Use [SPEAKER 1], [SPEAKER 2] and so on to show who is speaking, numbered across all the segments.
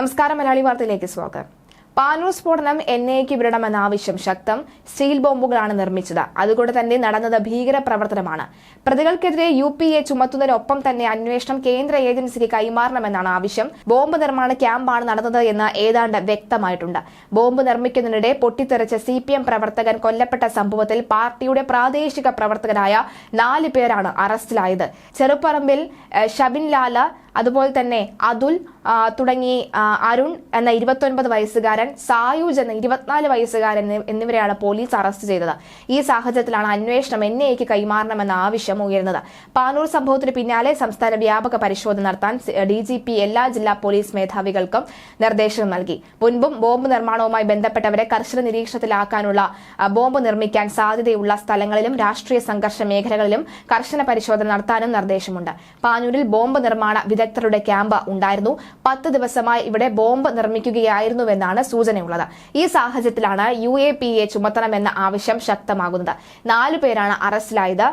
[SPEAKER 1] നമസ്കാരം മലയാളി വാർത്തയിലേക്ക് സ്വാഗതം. പാനൂർ സ്ഫോടനം എൻ ഐക്ക് വിടണമെന്ന ശക്തം. സ്റ്റീൽ ബോംബുകളാണ് നിർമ്മിച്ചത്. അതുകൊണ്ട് തന്നെ നടന്നത് ഭീകര പ്രവർത്തനമാണ്. പ്രതികൾക്കെതിരെ യു പി എ ചുമത്തുന്നതിനൊപ്പം തന്നെ അന്വേഷണം കേന്ദ്ര ഏജൻസിക്ക് കൈമാറണമെന്നാണ് ആവശ്യം. ബോംബ് നിർമ്മാണ ക്യാമ്പാണ് നടന്നത് എന്ന് ഏതാണ്ട് വ്യക്തമായിട്ടുണ്ട്. ബോംബ് നിർമ്മിക്കുന്നതിനിടെ പൊട്ടിത്തെറിച്ച സി പി എം പ്രവർത്തകൻ കൊല്ലപ്പെട്ട സംഭവത്തിൽ പാർട്ടിയുടെ പ്രാദേശിക പ്രവർത്തകരായ നാല് പേരാണ് അറസ്റ്റിലായത്. ചെറുപ്പറമ്പിൽ ഷബിൻ ലാല അതുപോലെ തന്നെ അതുൽ തുടങ്ങി അരുൺ എന്ന ഇരുപത്തൊൻപത് വയസ്സുകാരൻ സായൂജ് എന്ന ഇരുപത്തിനാല് വയസ്സുകാരൻ എന്നിവരെയാണ് പോലീസ് അറസ്റ്റ് ചെയ്തത്. ഈ സാഹചര്യത്തിലാണ് അന്വേഷണം എൻ ഐക്ക് കൈമാറണമെന്ന ആവശ്യം ഉയർന്നത് പാനൂർ സംഭവത്തിന് പിന്നാലെ സംസ്ഥാന വ്യാപക പരിശോധന നടത്താൻ ഡി ജി പി എല്ലാ ജില്ലാ പോലീസ് മേധാവികൾക്കും നിർദ്ദേശം നൽകി. മുൻപും ബോംബ് നിർമ്മാണവുമായി ബന്ധപ്പെട്ടവരെ കർശന നിരീക്ഷണത്തിലാക്കാനുള്ള ബോംബ് നിർമ്മിക്കാൻ സാധ്യതയുള്ള സ്ഥലങ്ങളിലും രാഷ്ട്രീയ സംഘർഷ മേഖലകളിലും കർശന പരിശോധന നടത്താനും നിർദ്ദേശമുണ്ട്. പാനൂരിൽ ബോംബ് നിർമ്മാണ വിദഗ്ധരുടെ ക്യാമ്പ് ഉണ്ടായിരുന്നു. പത്ത് ദിവസമായി ഇവിടെ ബോംബ് നിർമ്മിക്കുകയായിരുന്നുവെന്നാണ് സൂചനയുള്ളത്. ഈ സാഹചര്യത്തിലാണ് യു എ പി എ ചുമത്തണമെന്ന ആവശ്യം ശക്തമാകുന്നത്. നാലു പേരാണ് അറസ്റ്റിലായത്.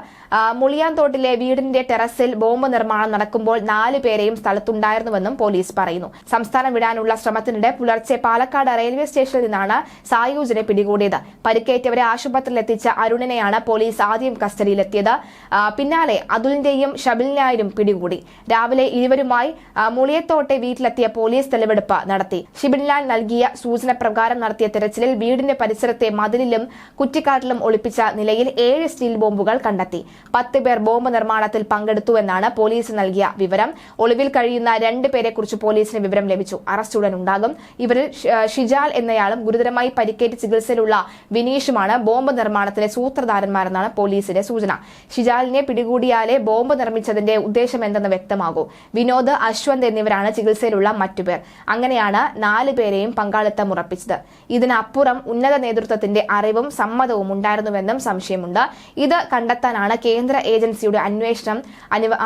[SPEAKER 1] മുളിയാന്തോട്ടിലെ വീടിന്റെ ടെറസിൽ ബോംബ് നിർമ്മാണം നടക്കുമ്പോൾ നാലു പേരെയും സ്ഥലത്തുണ്ടായിരുന്നുവെന്നും പോലീസ് പറയുന്നു. സംസ്ഥാനം വിടാനുള്ള ശ്രമത്തിനിടെ പുലർച്ചെ പാലക്കാട് റെയിൽവേ സ്റ്റേഷനിൽ നിന്നാണ് സായൂജിനെ പിടികൂടിയത്. പരിക്കേറ്റവരെ ആശുപത്രിയിൽ എത്തിച്ച അരുണിനെയാണ് പോലീസ് ആദ്യം കസ്റ്റഡിയിലെത്തിയത്. പിന്നാലെ അതുലിന്റെയും ഷബിലിനായും പിടികൂടി. രാവിലെ ഇരുവരുമായി ആ, മുളിയത്തോട്ടെ വീട്ടിലെത്തിയ പോലീസ് തെളിവെടുപ്പ് നടത്തി. ഷിബിൻലാൽ നൽകിയ സൂചന പ്രകാരം നടത്തിയ തെരച്ചിലിൽ വീടിന്റെ പരിസരത്തെ മതിലിലും കുറ്റിക്കാട്ടിലും ഒളിപ്പിച്ച നിലയിൽ ഏഴ് സ്റ്റീൽ ബോംബുകൾ കണ്ടെത്തി. പത്ത് പേർ ബോംബ് നിർമ്മാണത്തിൽ പങ്കെടുത്തു എന്നാണ് പോലീസ് നൽകിയ വിവരം. ഒളിവിൽ കഴിയുന്ന രണ്ട് പേരെക്കുറിച്ച് പോലീസിന് വിവരം ലഭിച്ചു. അറസ്റ്റ് ഉടൻ ഉണ്ടാകും. ഇവരിൽ ഷിജാൽ എന്നയാളും ഗുരുതരമായി പരിക്കേറ്റ് ചികിത്സയിലുള്ള വിനീഷുമാണ് ബോംബ് നിർമ്മാണത്തിലെ സൂത്രധാരന്മാരെന്നാണ് പോലീസിന്റെ സൂചന. ഷിജാലിനെ പിടികൂടിയാലേ ബോംബ് നിർമ്മിച്ചതിന്റെ ഉദ്ദേശം എന്തെന്ന് വ്യക്തമാകൂ വിനോദ് അശ്വന്ത് എന്നിവരാണ് ചികിത്സയിലുള്ള മറ്റുപേർ അങ്ങനെയാണ് നാലു പേരെയും പങ്കാളിത്തം ഉറപ്പിച്ചത്. ഇതിനപ്പുറം ഉന്നത നേതൃത്വത്തിന്റെ അറിവും സമ്മതവും ഉണ്ടായിരുന്നുവെന്നും സംശയമുണ്ട്. ഇത് കണ്ടെത്താനാണ് കേന്ദ്ര ഏജൻസിയുടെ അന്വേഷണം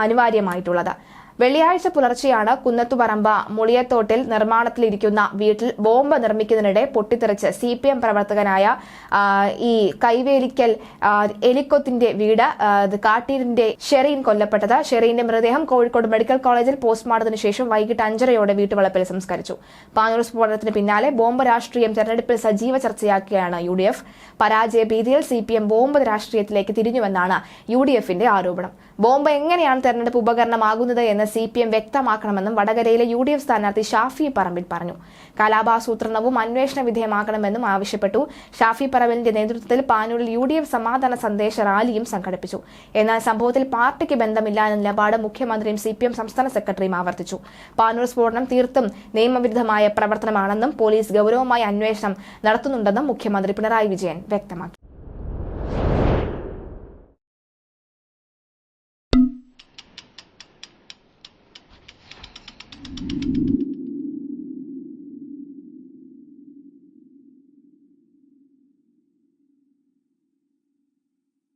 [SPEAKER 1] അനിവാര്യമായിട്ടുള്ളത്. വെള്ളിയാഴ്ച പുലർച്ചെയാണ് കുന്നത്തുപറമ്പ മുളിയത്തോട്ടിൽ നിർമ്മാണത്തിലിരിക്കുന്ന വീട്ടിൽ ബോംബ് നിർമ്മിക്കുന്നതിനിടെ പൊട്ടിത്തെറിച്ച് സി പി എം പ്രവർത്തകനായ ഈ കൈവേലിക്കൽ എലിക്കൊത്തിന്റെ വീട് കാട്ടീരിന്റെ ഷെറീൻ കൊല്ലപ്പെട്ടത്. ഷെറീന്റെ മൃതദേഹം കോഴിക്കോട് മെഡിക്കൽ കോളേജിൽ പോസ്റ്റ്മോർട്ടത്തിന് ശേഷം വൈകിട്ട് അഞ്ചരയോടെ വീട്ടുവളപ്പിൽ സംസ്കരിച്ചു. പാനൂർ സ്ഫോടനത്തിന് പിന്നാലെ ബോംബ് രാഷ്ട്രീയം തെരഞ്ഞെടുപ്പിൽ സജീവ ചർച്ചയാക്കുകയാണ് യു ഡി എഫ്. പരാജയ ഭീതിയിൽ സി പി എം ബോംബ് രാഷ്ട്രീയത്തിലേക്ക് തിരിഞ്ഞുവെന്നാണ് യു ഡി എഫിന്റെ ആരോപണം. ബോംബ് എങ്ങനെയാണ് തെരഞ്ഞെടുപ്പ് ഉപകരണമാകുന്നത് എന്ന് സി പി എം വ്യക്തമാക്കണമെന്നും വടകരയിലെ യു ഡി എഫ് സ്ഥാനാർത്ഥി ഷാഫി പറമ്പിൽ പറഞ്ഞു. കലാപാസൂത്രണവും അന്വേഷണ വിധേയമാക്കണമെന്നും ആവശ്യപ്പെട്ടു. ഷാഫി പറമ്പിലിന്റെ നേതൃത്വത്തിൽ പാനൂരിൽ യു ഡി എഫ് സമാധാന സന്ദേശ റാലിയും സംഘടിപ്പിച്ചു. എന്നാൽ സംഭവത്തിൽ പാർട്ടിക്ക് ബന്ധമില്ല എന്ന നിലപാട് മുഖ്യമന്ത്രിയും സി പി എം സംസ്ഥാന സെക്രട്ടറിയും ആവർത്തിച്ചു. പാനൂർ സ്ഫോടനം തീർത്തും നിയമവിരുദ്ധമായ പ്രവർത്തനമാണെന്നും പോലീസ് ഗൗരവമായ അന്വേഷണം നടത്തുന്നുണ്ടെന്നും മുഖ്യമന്ത്രി പിണറായി വിജയൻ വ്യക്തമാക്കി.